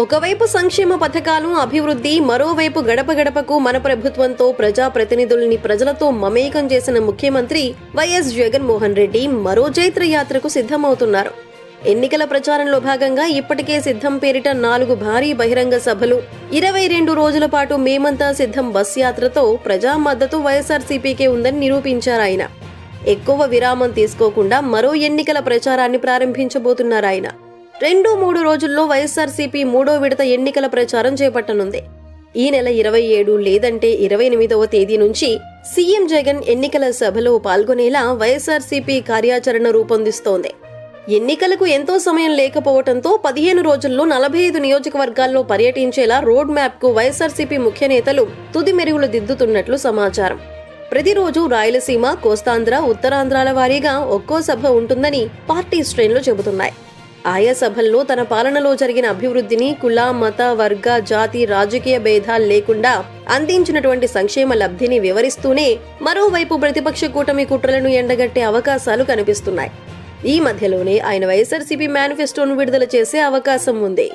ఒకవైపు సంక్షేమ పథకాలు అభివృద్ధి మరోవైపు గడప గడపకు మన ప్రభుత్వంతో ప్రజా ప్రతినిధుల్ని ప్రజలతో మమేకం చేసిన ముఖ్యమంత్రి వైఎస్ జగన్మోహన్ రెడ్డి మరో జైత్ర యాత్రకు సిద్ధమవుతున్నారు. ఎన్నికల ప్రచారంలో భాగంగా ఇప్పటికే సిద్ధం పేరిట నాలుగు భారీ బహిరంగ సభలు ఇరవై రెండు రోజుల పాటు మేమంతా సిద్ధం బస్ యాత్రతో ప్రజా మద్దతు వైఎస్ఆర్సీపీకే ఉందని నిరూపించారు ఆయన. ఎక్కువ విరామం తీసుకోకుండా మరో ఎన్నికల ప్రచారాన్ని ప్రారంభించబోతున్నారు ఆయన. రెండు మూడు రోజుల్లో వైఎస్ఆర్సీపీ మూడో విడత ఎన్నికల ప్రచారం చేపట్టనుంది. ఈ నెల ఇరవై ఏడు లేదంటే ఇరవై ఎనిమిదవ తేదీ నుంచి సీఎం జగన్ ఎన్నికల సభలో పాల్గొనేలా వైఎస్ఆర్సీపీ కార్యాచరణ రూపొందిస్తోంది. ఎన్నికలకు ఎంతో సమయం లేకపోవడంతో పదిహేను రోజుల్లో నలభై ఐదు నియోజకవర్గాల్లో పర్యటించేలా రోడ్ మ్యాప్కు వైఎస్ఆర్సీపీ ముఖ్య నేతలు తుది మెరుగులు దిద్దుతున్నట్లు సమాచారం. ప్రతిరోజు రాయలసీమ కోస్తాంధ్ర ఉత్తరాంధ్రాల వారీగా ఒక్కో సభ ఉంటుందని పార్టీ శ్రేణులు చెబుతున్నాయి. ఆయా సభల్లో తన పాలనలో జరిగిన అభివృద్ధిని కుల మత వర్గ జాతి రాజకీయ భేదాలు లేకుండా అందించినటువంటి సంక్షేమ లబ్ధిని వివరిస్తూనే మరోవైపు ప్రతిపక్ష కూటమి కుట్రలను ఎండగట్టే అవకాశాలు కనిపిస్తున్నాయి. ఈ మధ్యలోనే ఆయన వైఎస్ఆర్సీపీ మేనిఫెస్టోను విడుదల చేసే అవకాశం ఉంది.